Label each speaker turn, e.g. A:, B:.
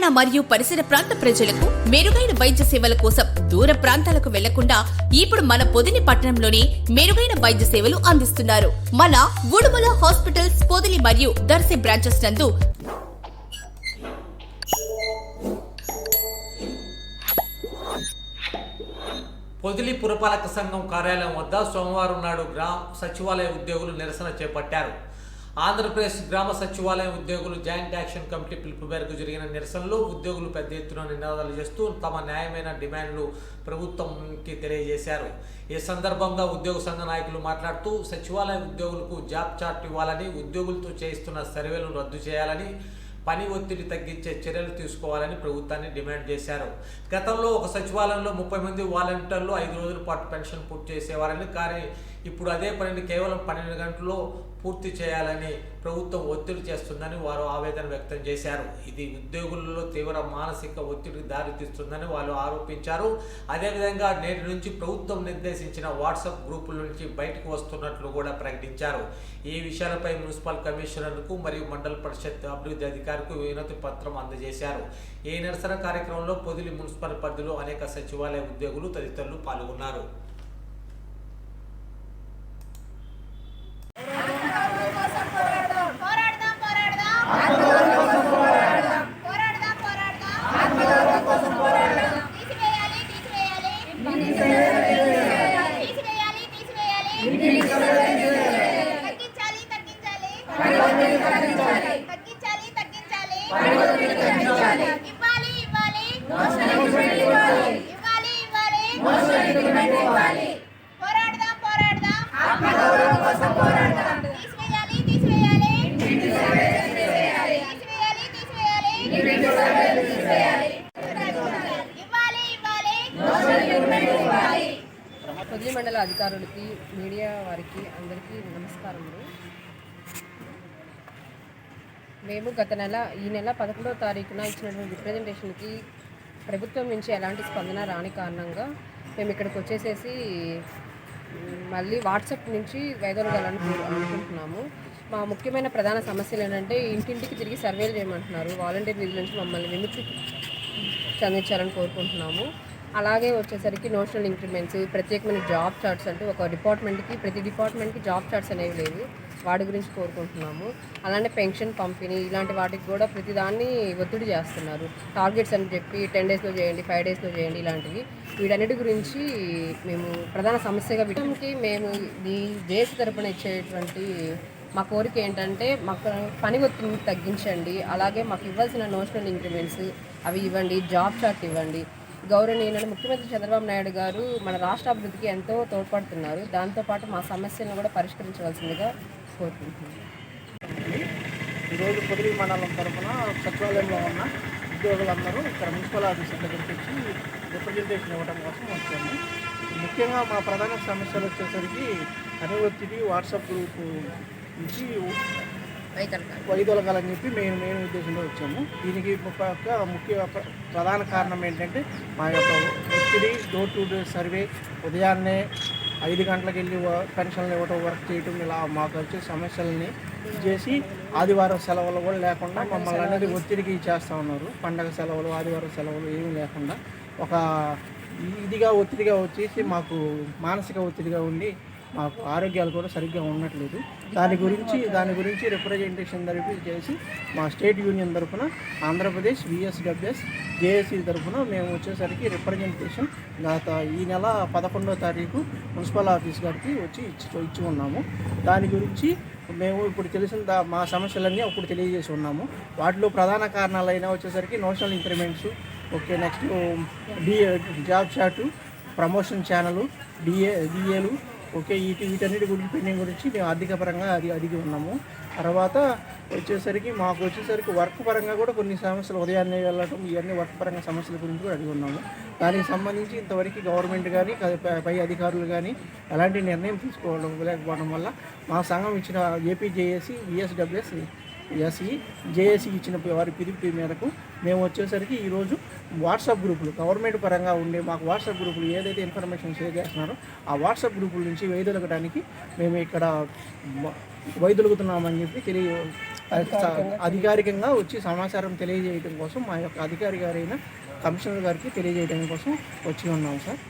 A: తెలంగాణ మరియు పరిసర ప్రాంత ప్రజలకు మెరుగైన వైద్య సేవల కోసం దూర ప్రాంతాలకు వెళ్ళకుండా ఇప్పుడు మన పొదిని పట్టణంలోనే మెరుగైన వైద్య సేవలు అందిస్తున్నారు. మన ఉడుమల హాస్పిటల్స్ పొదిలి మరియు దర్శి బ్రాంచెస్ నందు
B: పొదిలి పురపాలక సంఘం కార్యాలయం వద్ద సోమవారం నాడు గ్రామ సచివాలయ ఉద్యోగులు నిరసన చేపట్టారు. ఆంధ్రప్రదేశ్ గ్రామ సచివాలయం ఉద్యోగులు జాయింట్ యాక్షన్ కమిటీ పిలుపు మేరకు జరిగిన నిరసనలో ఉద్యోగులు పెద్ద ఎత్తున నినాదాలు చేస్తూ తమ న్యాయమైన డిమాండ్లు ప్రభుత్వంకి తెలియజేశారు. ఈ సందర్భంగా ఉద్యోగ సంఘ నాయకులు మాట్లాడుతూ సచివాలయ ఉద్యోగులకు జాబ్ చార్ట్ ఇవ్వాలని ఉద్యోగులతో చేయిస్తున్న సర్వేలను రద్దు చేయాలని పని ఒత్తిడి తగ్గించే చర్యలు తీసుకోవాలని ప్రభుత్వాన్ని డిమాండ్ చేశారు. గతంలో ఒక సచివాలయంలో ముప్పై మంది వాలంటీర్లు ఐదు రోజుల పాటు పెన్షన్ పూర్తి చేసేవారని కానీ ఇప్పుడు అదే పనిని కేవలం పన్నెండు గంటల్లో పూర్తి చేయాలని ప్రభుత్వం ఒత్తిడి చేస్తుందని వారు ఆవేదన వ్యక్తం చేశారు. ఇది ఉద్యోగులలో తీవ్ర మానసిక ఒత్తిడికి దారితీస్తుందని వాళ్ళు ఆరోపించారు. అదేవిధంగా నేటి నుంచి ప్రభుత్వం నిర్దేశించిన వాట్సాప్ గ్రూపుల నుంచి బయటకు వస్తున్నట్లు కూడా ప్రకటించారు. ఈ విషయాలపై మున్సిపల్ కమిషనర్కు మరియు మండల పరిషత్ అభివృద్ధి అధికారికి వినతి పత్రం అందజేశారు. ఈ నిరసన కార్యక్రమంలో పొదిలి మున్సిపల్ పరిధిలో అనేక సచివాలయ ఉద్యోగులు తదితరులు పాల్గొన్నారు
C: పోరాడదాం పోరాడదాం పోరాడదాం పోరాడదాం తీసివేయాలి తీసివేయాలి తీసివేయాలి తీసివేయాలి తగ్గించాలి తగ్గించాలి తగ్గించాలి తగ్గించాలి. ఇవ్వాలి ఇవ్వాలి. ఇవ్వాలి ఇవ్వాలి. పోరాడదాం పోరాడదాం. తీసివేయాలి తీసివేయాలి. తీసివేయాలి తీసివేయాలి. ఇవ్వాలి ఇవ్వాలి.
D: మండల అధికారులకి మీడియా వారికి అందరికీ నమస్కారములు. మేము గత నెల ఈ నెల పదకొండవ తారీఖున ఇచ్చినటువంటి రిప్రజెంటేషన్కి ప్రభుత్వం నుంచి ఎలాంటి స్పందన రాని కారణంగా మేము ఇక్కడికి వచ్చేసేసి మళ్ళీ వాట్సాప్ నుంచి వేదోలగాలని అనుకుంటున్నాము. మా ముఖ్యమైన ప్రధాన సమస్యలు ఏంటంటే ఇంటింటికి తిరిగి సర్వేలు చేయమంటున్నారు. వాలంటీర్ నిధుల నుంచి మమ్మల్ని విముక్తి చెందించాలని కోరుకుంటున్నాము. అలాగే వచ్చేసరికి నోషనల్ ఇంక్రిమెంట్స్ ప్రత్యేకమైన జాబ్ చార్ట్స్ అంటూ ఒక డిపార్ట్మెంట్కి ప్రతి డిపార్ట్మెంట్కి జాబ్ చార్ట్స్ అనేవి లేవు. వాటి గురించి కోరుకుంటున్నాము. అలానే పెన్షన్ పంపిణీ ఇలాంటి వాటికి కూడా ప్రతిదాన్ని ఒత్తిడి చేస్తున్నారు. టార్గెట్స్ అని చెప్పి టెన్ డేస్లో చేయండి ఫైవ్ డేస్లో చేయండి ఇలాంటివి. వీటన్నిటి గురించి మేము ప్రధాన సమస్యగా వీటికి మేము ఈ దేశ తరపున ఇచ్చేటువంటి మా కోరిక ఏంటంటే మాకు పని ఒత్తిడిని తగ్గించండి. అలాగే మాకు ఇవ్వాల్సిన నోషనల్ ఇంక్రిమెంట్స్ అవి ఇవ్వండి జాబ్ చార్ట్ ఇవ్వండి. గౌరవనీయులను ముఖ్యమంత్రి చంద్రబాబు నాయుడు గారు మన రాష్ట్ర అభివృద్ధికి ఎంతో తోడ్పడుతున్నారు. దాంతోపాటు మా సమస్యలను కూడా పరిష్కరించవలసిందిగా కోరుకుంటున్నాను
E: ఈరోజు పొదిలి మండలం తరఫున సచివాలయంలో ఉన్న ఉద్యోగులందరూ ఇక్కడ మున్సిపల్ ఆఫీస్ దగ్గరికి వచ్చి రిప్రజెంటేషన్ ఇవ్వడం కోసం వచ్చాము. ముఖ్యంగా మా ప్రధాన సమస్యలు వచ్చేసరికి ఒత్తిడి వాట్సాప్ గ్రూప్ నుంచి వైదొలగాలని చెప్పి మేము మెయిన్ ఉద్దేశంలో వచ్చాము. దీనికి ఒక యొక్క ముఖ్య ప్ర- ప్రధాన కారణం ఏంటంటే మా యొక్క ఒత్తిడి డోర్ టు డోర్ సర్వే ఉదయాన్నే ఐదు గంటలకు వెళ్ళి పెన్షన్లు ఇవ్వటం వర్క్ చేయటం ఇలా మాకు వచ్చే సమస్యలని చేసి ఆదివారం సెలవులు కూడా లేకుండా మమ్మల్ని అనేది ఒత్తిడికి చేస్తూ ఉన్నారు. పండగ సెలవులు ఆదివారం సెలవులు ఏమీ లేకుండా ఒక ఇదిగా ఒత్తిడిగా వచ్చేసి మాకు మానసిక ఒత్తిడిగా ఉండి మాకు ఆరోగ్యాలు కూడా సరిగ్గా ఉండట్లేదు. దాని గురించి దాని గురించి రిప్రజెంటేషన్ తరపు చేసి మా స్టేట్ యూనియన్ తరఫున ఆంధ్రప్రదేశ్ విఎస్డబ్ల్యూఎస్ జేఏసీ తరఫున మేము వచ్చేసరికి రిప్రజెంటేషన్ గత ఈ నెల పదకొండో తారీఖు మున్సిపల్ ఆఫీస్ గారికి వచ్చి ఇచ్చి ఇచ్చి ఉన్నాము. దాని గురించి మేము ఇప్పుడు తెలిసిన మా సమస్యలన్నీ అప్పుడు తెలియజేసి ఉన్నాము. వాటిలో ప్రధాన కారణాలైన వచ్చేసరికి notional increments okay next the job chart promotion channel DA డిఏలు ఓకే వీటి వీటన్నిటి గురించి పెండింగ్ గురించి మేము ఆర్థిక పరంగా అది అడిగి ఉన్నాము. తర్వాత వచ్చేసరికి మాకు వచ్చేసరికి వర్క్ పరంగా కూడా కొన్ని సమస్యలు ఉదయాన్నే వెళ్ళటం ఇవన్నీ వర్క్ పరంగా సమస్యల గురించి కూడా అడిగి ఉన్నాము. దానికి సంబంధించి ఇంతవరకు గవర్నమెంట్ కానీ పై- అధికారులు కానీ ఎలాంటి నిర్ణయం తీసుకోవడం లేకపోవడం వల్ల మా సంఘం ఇచ్చిన ఏపీజేఏసీ విఎస్డబ్ల్యూఎస్ ఎస్ఈ జేఏసీ ఇచ్చిన వారి పిలుపు మేరకు మేము వచ్చేసరికి ఈరోజు వాట్సాప్ గ్రూపులు గవర్నమెంట్ పరంగా ఉండే మాకు వాట్సాప్ గ్రూపులు ఏదైతే ఇన్ఫర్మేషన్ షేర్ చేస్తున్నారో ఆ వాట్సాప్ గ్రూపుల నుంచి వైదొలగడానికి మేము ఇక్కడ వైదొలుగుతున్నామని చెప్పి తెలియ అధికారికంగా వచ్చి సమాచారం తెలియజేయడం కోసం మా యొక్క అధికారి గారైన కమిషనర్ గారికి తెలియజేయడం కోసం వచ్చి ఉన్నాం సార్.